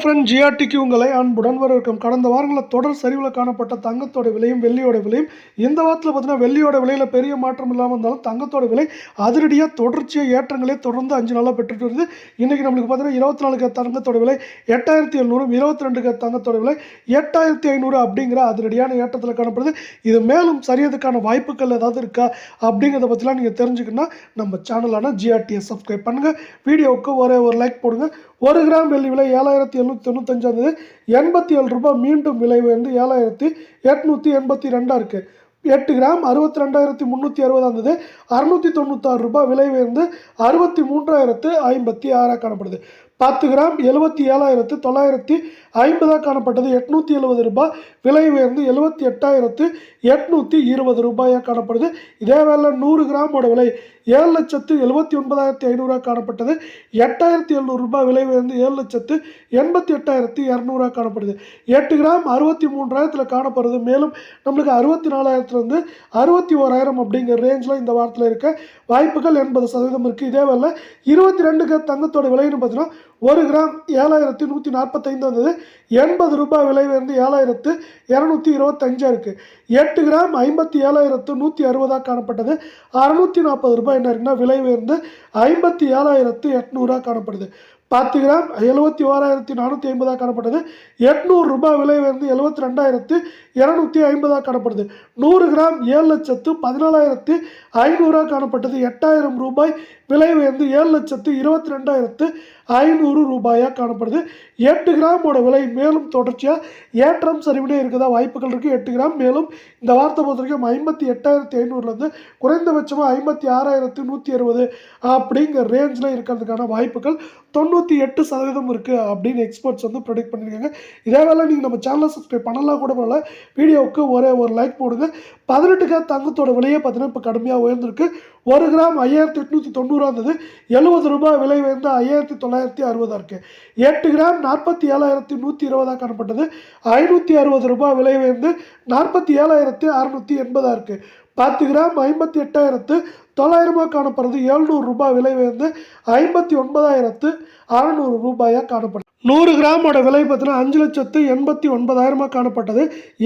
Friend ஜிஆர்டிக்கு உங்களை அன்புடன் வரவேற்கும். கடந்த வாரங்களில் தொடர் சரிவில் காணப்பட்ட தங்கத்தோட விலையும் வெள்ளியோட விலையும் இந்த வாரத்தில் பார்த்தீங்கன்னா வெள்ளியோட விலையில் பெரிய மாற்றம் இல்லாமல் இருந்தாலும் தங்கத்தோட விலை அதிரடியாக தொடர்ச்சியாக ஏற்றங்களே தொடர்ந்து அஞ்சு நாளாக பெற்றுட்டு வருது. இன்றைக்கி நம்மளுக்கு பார்த்தீங்கன்னா இருபத்தி நாலுக்கு தங்கத்தோட விலை எட்டாயிரத்தி எழுநூறு இருபத்தி ரெண்டுக்கு தங்கத்தோட விலை எட்டாயிரத்தி ஐநூறு அப்படிங்கிற அதிரடியான ஏற்றத்தில் காணப்படுது. இது மேலும் சரியதுக்கான வாய்ப்புகள் ஏதாவது இருக்கா அப்படிங்கிறத பற்றிலாம் நீங்கள் தெரிஞ்சுக்கணும்னா நம்ம சேனலான ஜிஆர்டிஎஸ் சப்ஸ்கிரைப் பண்ணுங்கள் வீடியோவுக்கு ஒரே ஒரு லைக் போடுங்க. ஒரு கிராம் வெள்ளி விலை ஏழாயிரத்தி எழுநூற்றி தொண்ணூத்தஞ்சாம் தேதி எண்பத்தி ஏழு ரூபாய் மீண்டும் விலை வந்து ஏழாயிரத்தி எட்நூற்றி எண்பத்தி ரெண்டாக இருக்குது எட்டு கிராம் அறுபத்தி ரெண்டாயிரத்தி முந்நூற்றி அறுபதாம் தேதி அறுநூற்றி தொண்ணூத்தாறு ரூபாய் விலை உயர்ந்து அறுபத்தி மூன்றாயிரத்து ஐம்பத்தி ஆறாக காணப்படுது. பத்து கிராம் எழுபத்தி ஏழாயிரத்து தொள்ளாயிரத்தி ஐம்பதாக காணப்பட்டது. எட்நூற்றி எழுபது ரூபாய். விலை உயர்ந்து எழுபத்தி எட்டாயிரத்து எட்நூற்றி இருபது ரூபாயாக காணப்படுது. இதே வேலை நூறு கிராமோட விலை ஏழு லட்சத்து எழுபத்தி ஒன்பதாயிரத்தி ஐநூறுரூவா காணப்பட்டது. எட்டாயிரத்தி எழுநூறு ரூபாய். விலை உயர்ந்து ஏழு லட்சத்து எண்பத்தி எட்டாயிரத்தி இரநூறுவா காணப்படுது. எட்டு கிராம் அறுபத்தி மூன்றாயிரத்தில் காணப்படுறது மேலும் நம்மளுக்கு அறுபத்தி நாலாயிரத்துலேருந்து அறுபத்தி ஓராயிரம் அப்படிங்கிற ரேஞ்சில் இந்த வாரத்தில் இருக்க வாய்ப்புகள் எண்பது சதவீதம் இருக்குது இதே வேலை இருபத்தி ரெண்டுக்கு தங்கத்தோட விலைன்னு பார்த்தீங்கன்னா ஒரு கிராம் ஏழாயிரத்தி நூற்றி நாற்பத்தைந்து வந்தது. எண்பது ரூபாய் விலை வந்து ஏழாயிரத்து இரநூத்தி இருபத்தஞ்சாக இருக்குது எட்டு கிராம் ஐம்பத்தி ஏழாயிரத்து நூற்றி அறுபதாக காணப்பட்டது. அறுநூற்றி நாற்பது ரூபாய் என்ன இருக்குன்னா விலை உயர்ந்து ஐம்பத்தி ஏழாயிரத்து எட்நூறாக காணப்படுது. பத்து கிராம் எழுபத்தி ஓராயிரத்தி நானூற்றி ஐம்பதாக காணப்பட்டது. எட்நூறு ரூபாய் விலை வந்து எழுபத்தி ரெண்டாயிரத்து இரநூத்தி ஐம்பதாக காணப்படுது. நூறு கிராம் ஏழு லட்சத்து பதினாலாயிரத்து ஐநூறாக காணப்பட்டது. எட்டாயிரம் ரூபாய் விலை உயர்ந்து ஏழு லட்சத்து இருபத்தி ரெண்டாயிரத்து ஐநூறு ரூபாயாக காணப்படுது. எட்டு கிராமோட விலை மேலும் தொடர்ச்சியாக ஏற்றம் சரிவினே இருக்குதா? வாய்ப்புகள் இருக்குது எட்டு கிராம் மேலும் இந்த வாரத்தை பொறுத்த வரைக்கும் ஐம்பத்தி எட்டாயிரத்தி ஐநூறுலேருந்து குறைந்தபட்சமாக ஐம்பத்தி ஆறாயிரத்து நூற்றி அறுபது அப்படிங்கிற ரேஞ்சில் இருக்கிறதுக்கான வாய்ப்புகள் தொண்ணூற்றி எட்டு சதவீதம் இருக்குது அப்படின்னு எக்ஸ்பர்ட்ஸ் வந்து ப்ரொடிக்ட் பண்ணியிருக்காங்க. இதே வேலை நீங்கள் நம்ம சேனலை சப்ஸ்கிரைப் பண்ணலாம் கூட போல வீடியோவுக்கு ஒரே ஒரு லைக் போடுங்க. பதினெட்டுக்கா தங்கத்தோட விலையே பார்த்தீங்கன்னா இப்போ கடுமையாக உயர்ந்திருக்கு. ஒரு கிராம் ஐயாயிரத்தி எட்நூற்றி தொண்ணூறா இருந்தது எழுபது ரூபாய் விலை உயர்ந்து ஐயாயிரத்தி தொள்ளாயிரத்தி அறுபதாக இருக்குது எட்டு கிராம் நாற்பத்தி ஏழாயிரத்தி நூற்றி இருபதாக காணப்பட்டது. ஐநூற்றி அறுபது ரூபாய் விலை உயர்ந்து நாற்பத்தி ஏழாயிரத்தி அறுநூற்றி எண்பதாக இருக்குது பத்து கிராம் ஐம்பத்தி எட்டாயிரத்து தொள்ளாயிரமாக காணப்படுறது. எழுநூறு ரூபாய் விலை உயர்ந்து ஐம்பத்தி ஒன்பதாயிரத்து அறநூறு ரூபாயாக காணப்படுது. நூறு கிராமோட விலை பார்த்தீங்கன்னா அஞ்சு லட்சத்து எண்பத்தி ஒன்பதாயிரமாக காணப்பட்டது.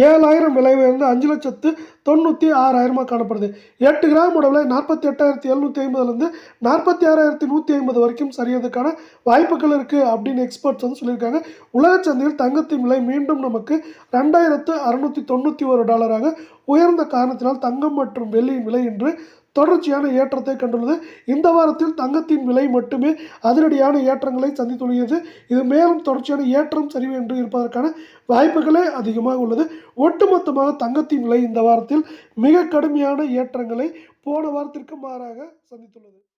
ஏழாயிரம் விலை உயர்ந்து அஞ்சு லட்சத்து தொண்ணூற்றி ஆறாயிரமாக காணப்படுது. எட்டு கிராமோட விலை நாற்பத்தி எட்டாயிரத்தி எழுநூற்றி ஐம்பதுலேருந்து நாற்பத்தி ஆறாயிரத்தி நூற்றி ஐம்பது வரைக்கும் சரியதுக்கான வாய்ப்புகள் இருக்குது அப்படின்னு எக்ஸ்பர்ட்ஸ் வந்து சொல்லியிருக்காங்க. உலக சந்தையில் தங்கத்தின் விலை மீண்டும் நமக்கு ரெண்டாயிரத்து அறுநூற்றி தொண்ணூற்றி ஒரு டாலராக உயர்ந்த காரணத்தினால் தங்கம் மற்றும் வெள்ளியின் விலை இன்று தொடர்ச்சியான ஏற்றத்தை கண்டுள்ளது. இந்த வாரத்தில் தங்கத்தின் விலை மட்டுமே அதிரடியான ஏற்றங்களை சந்தித்துள்ளது. இது மேலும் தொடர்ச்சியான ஏற்றம் சரிவு என்று இருப்பதற்கான வாய்ப்புகளே அதிகமாக உள்ளது. ஒட்டுமொத்தமாக தங்கத்தின் விலை இந்த வாரத்தில் மிக கடுமையான ஏற்றங்களை போன வாரத்திற்கு மாறாக சந்தித்துள்ளது.